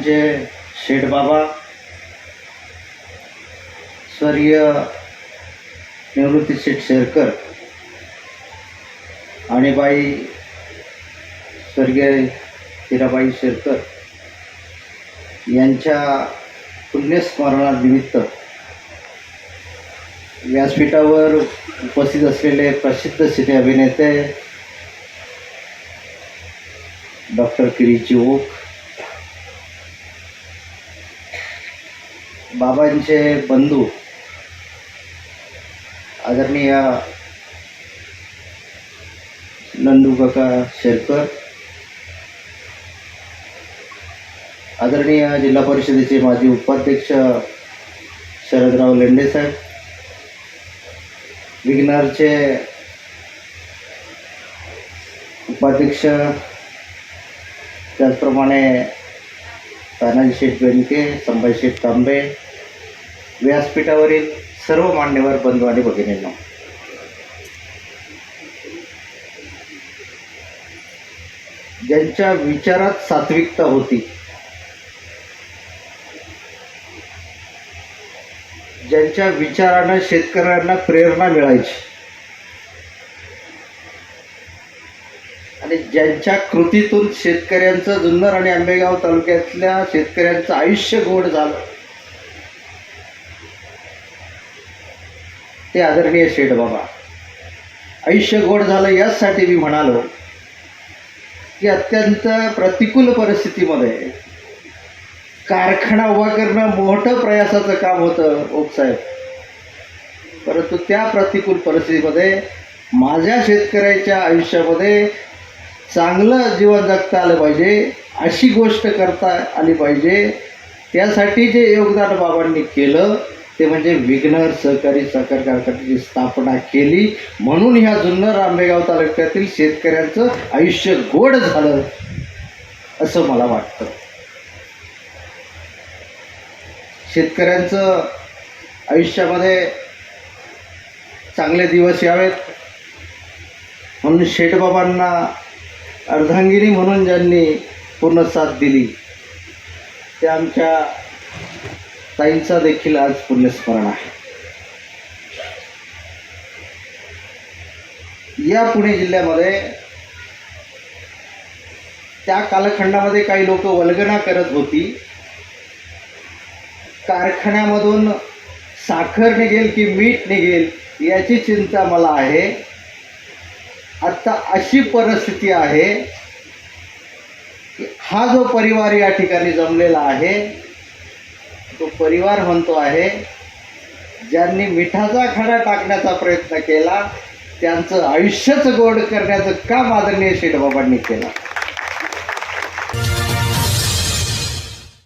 म्हणजे शेठ शेठबाबा स्वर्गीय निवृत्ती शेठ शेरकर आणि बाई स्वर्गीय हिराबाई शेरकर यांच्या पुण्यस्मरणानिमित्त व्यासपीठावर उपस्थित असलेले प्रसिद्ध सिने अभिनेते डॉक्टर किरीची ओक बाबांचे बंधू. आदरणीय नंदू काका शेरकर. आदरणीय जिल्हा परिषदेचे माजी उपाध्यक्ष शरदराव लेंडेसाहेब विघ्नारचे उपाध्यक्ष त्याचप्रमाणे तानाजी शेठ बेनके संभाजी शेठ तांबे व्यासपीठावरील सर्व मान्यवर बंधू आणि भगिनींना. ज्यांच्या विचारात सात्विकता होती ज्यांच्या विचारानं शेतकऱ्यांना प्रेरणा मिळायची आणि ज्यांच्या कृतीतून शेतकऱ्यांचं जुन्नर आणि आंबेगाव तालुक्यातल्या शेतकऱ्यांचं आयुष्य गोड झालं ते आदरणीय शेठ बाबा. आयुष्य गोड झालं याचसाठी मी म्हणालो की अत्यंत प्रतिकूल परिस्थितीमध्ये कारखाना उभा करणं मोठं प्रयासाचं काम होतं ओपसाहेब परंतु त्या प्रतिकूल परिस्थितीमध्ये माझ्या शेतकऱ्याच्या आयुष्यामध्ये चांगलं जीवन जगता आलं पाहिजे अशी गोष्ट करता आली पाहिजे त्यासाठी जे योगदान बाबांनी केलं ते म्हणजे विघ्नर सहकारी सहकार कारखान्याची स्थापना केली. म्हणून ह्या जुन्नर आंबेगाव तालुक्यातील शेतकऱ्यांचं आयुष्य गोड झालं असं मला वाटतं. शेतकऱ्यांचं आयुष्यामध्ये चांगले दिवस यावेत. म्हणून शेठबाबांना अर्धांगिनी म्हणून ज्यांनी पूर्ण साथ दिली ते आमच्या ताईंचा देखील आज पुण्यस्मरण आहे. या पुणे जिल्ह्यामध्ये त्या कालखंडामध्ये काही लोक वल्गना करत होती. कारखान्यामधून साखर निघेल की मीठ निघेल याची चिंता मला आहे. आत्ता अशी परिस्थिती आहे हा जो परिवार या ठिकाणी जमलेला आहे तो परिवार म्हणतो आहे ज्यांनी मिठाचा खडा टाकण्याचा प्रयत्न केला त्यांचं आयुष्यच गोड करण्याचं काम आदरणीय शेठबाबांनी केलं.